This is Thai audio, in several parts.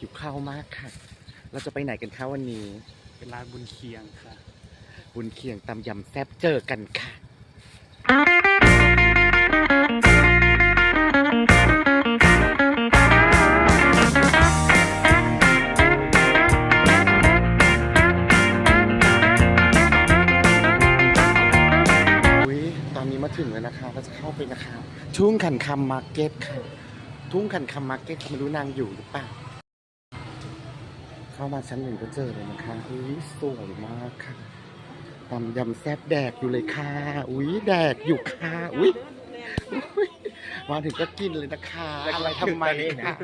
อยู่ข้าวมากค่ะ เราจะไปไหนกันคะวันนี้ เป็นร้านบุญเคียงค่ะ บุญเคียงตำยำแซ่บเจอกันค่ะอุ๊ยตอนนี้มาถึงแล้วนะคะเราจะเข้าไปนะคะ ทุ่งขันคำมาร์เก็ตค่ะ ทุ่งขันคำมาร์เก็ตไม่รู้นางอยู่หรือเปล่า เข้ามาชั้นหนึ่งก็เจอเลยนะคะอุ้ยสวยมากค่ะตำยำแซ่บแดกอยู่เลยค่ะอุ้ยแดกอยู่ค่ะอุ้ยมาถึงก็กินเลยนะคะ อะไรทำไมค่ะ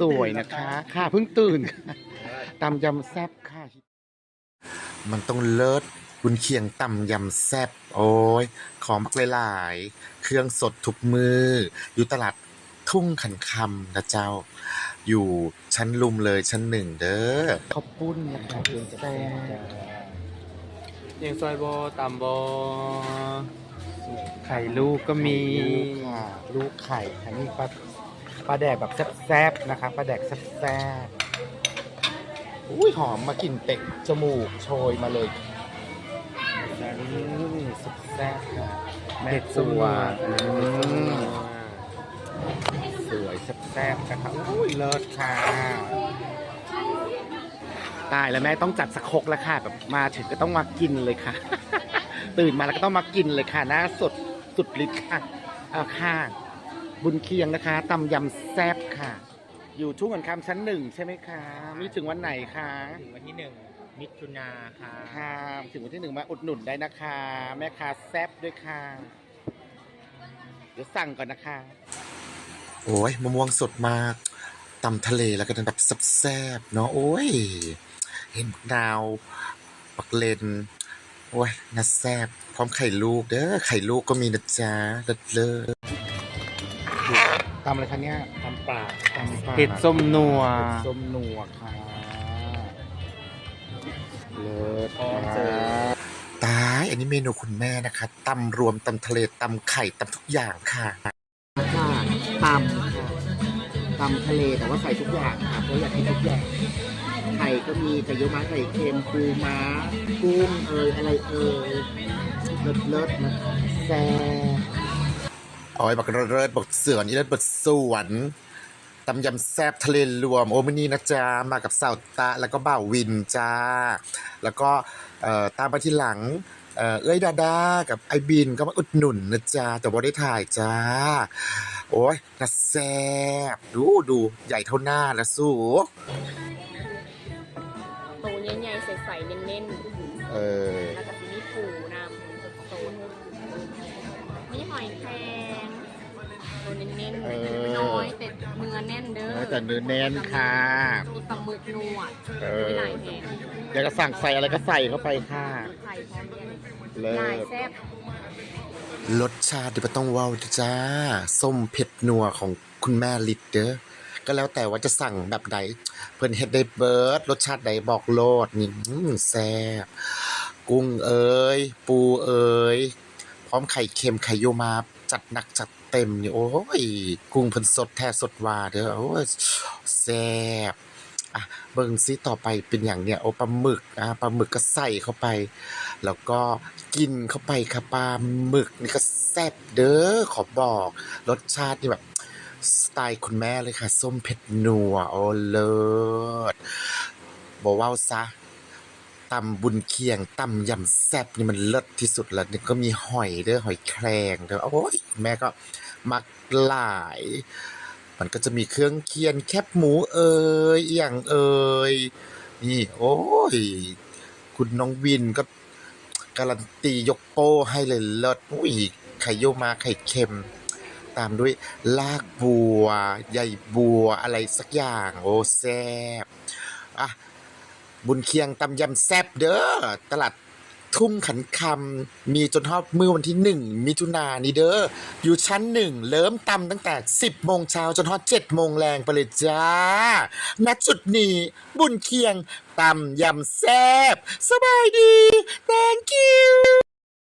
สวยนะคะ ค่ะเพิ่งตื่นตำยำแซ่บค่ะ มันต้องเลิศบุญเคียงตำยำแซ่บโอ้ยของมักหลายๆเครื่องสดทุกมือ อยู่ตลาดทุ่งขันคำนะเจ้า อยู่ชั้นลุมเลยชั้นหนึ่งเด้อข้าวปุ้นนะคะแซ่บยังซอยโบตามโบไข่ลูกก็มีค่ะลูกไข่ค่ะนี่ปลาปลาแดกแบบแซ่บๆนะคะปลาแดกแซ่บๆอุ้ยหอมมากลิ่นเตะจมูกโชยมาเลยอืมแซ่บๆค่ะแม่เผ็ดครัสัวอืมสวย แซ่บๆนะคะอุ้ยเลิศค่ะตายแล้วแม่ต้องจัดสกครกแล้วค่ะแบบมาถึงก็ต้องมากินเลยค่ะ ตื่นมาแล้วก็ต้องมากินเลยค่ะหน้าสดสุดฤทธิ์ค่ะเอาค่ะบุญเคียงนะคะตำยำแซ่บค่ะ อยู่ทุ่งกันคำชั้นหนึ่งใช่ไหมคะมีถึงวันไหนคะถึงวันที่หนึ่งมิถุนาค่ะค่ะถึงวันที่หนึ่งมาอุดหนุนได้นะคะ แม่ค้าแซ่บด้วยค่ะ เดี๋ยวสั่งก่อนนะคะ โอ้ยมะม่วงสดมากตำทะเลแล้วก็แบบแซ่บๆเนาะโอ้ย เห็นบักดาวปักเลนโอ้ยน่าแซ่บพร้อมไข่ลูกเด้อไข่ลูกก็มีนะจ๊ะเลิศเลิศตำอะไรคะเนี่ยตำปลาตำปลาเผ็ดส้มนัวเผ็ดส้มนัวค่ะเลิศพร้อมเสิร์ฟตาย อันนี้เมนูคุณแม่นะคะตำรวมตำทะเลตำไข่ตำทุกอย่างค่ะค่ะตำค่ะ ตำทะเลแต่ว่าใส่ทุกอย่างค่ะเพราะอยากกินทุกอย่างไข่ก็มีไข่เยี่ยวม้าไข่เค็มปูม้ากุ้งเอยอะไรเอยเลิศเลิศนะแซ่บโอ้ยบักเลิศบักเสือนี่เลิศบักสวนตำยำแซ่บทะเลรวมโอมินี่นะจ๊ะมากับสาวตะแล้วก็บ่าววินจ้า แล้วก็ตามมาที่หลังเอ่อเอ้ยดาดากับไอบินก็มาอุดหนุนนะจ๊ะแต่ว่าได้ถ่ายจ้า โอ้ยน่าแซ่บดูดูใหญ่เท่าหน้าแล้วสู้ตูใหญ่ๆใสๆเน้นเออๆแล้วก็มีปูนำโซนมีหอยแครงตัวเน้นเออๆน้ อยแต่เนื้อแน่นเด้อแต่เนื้อแน่นค่ะมีปลาหมึกนวดเออมีหลายแห่งอยากจะสั่งใส่อะไรก็ใส่เข้าไปค่ะไข่พร้อมเย็นเลิหลายศแซ่บรสชาติที่ไม่ต้องเว้าวจ้าส้มเผ็ดนัวของคุณแม่ลิดเด้อก็แล้วแต่ว่าจะสั่งแบบใดเพิ่นเฮ็ดได้เบิร์ดรสชาติใดบอกโลดนี่อื้อแซ่บกุ้งเอ๋ยปูเอ๋ยพร้อมไข่เค็มไข่โยมา จัดหนักจัดเต็มนี่โอ้ยกุ้งเพิ่นสดแท้สดหวาเด้อโอ้ยแซ่บอะเบิ่งซิต่อไปเป็นอย่างเนี้ยโอ้ปลาหมึกอะปลาหมึกก็ใส่เข้าไป แล้วก็กินเข้าไปค่ะปลาหมึกนี่ก็แซ่บเด้อขอบอกรสชาตินี่แบบสไตล์คุณแม่เลยค่ะ ส้มเผ็ดนัวโอ้เลิศบอกว่าซะ ตำบุญเคียงตำยำแซ่บนี่มันเลิศที่สุดแล้วนี่ก็มีหอยเด้อหอยแครงเด้อโอ้ยแม่ก็มักหลาย มันก็จะมีเครื่องเคียนแคบหมูเอ่ยอย่างเอ่ยนี่ โอ้ย คุณน้องวินก็การันตียกโป้ให้เลยเลิศอุ้ยไข่โยมาไข่เค็ม ตามด้วยลากบัวใยบัวอะไรสักอย่าง โอ้แซ่บอะ บุญเคียงตำยำแซบเด้อตลาดทุ่งขันคำมีจนทอดมือวันที่หนึ่งมิถุนานี้เด้ออยู่ชั้นหนึ่งเริ่มตำตั้งแต่ 10 โมงเช้าจนทอด7โมงแรงไปเลยจ้าณจุดนี้บุญเคียงตำยำแซบสบายดี thank you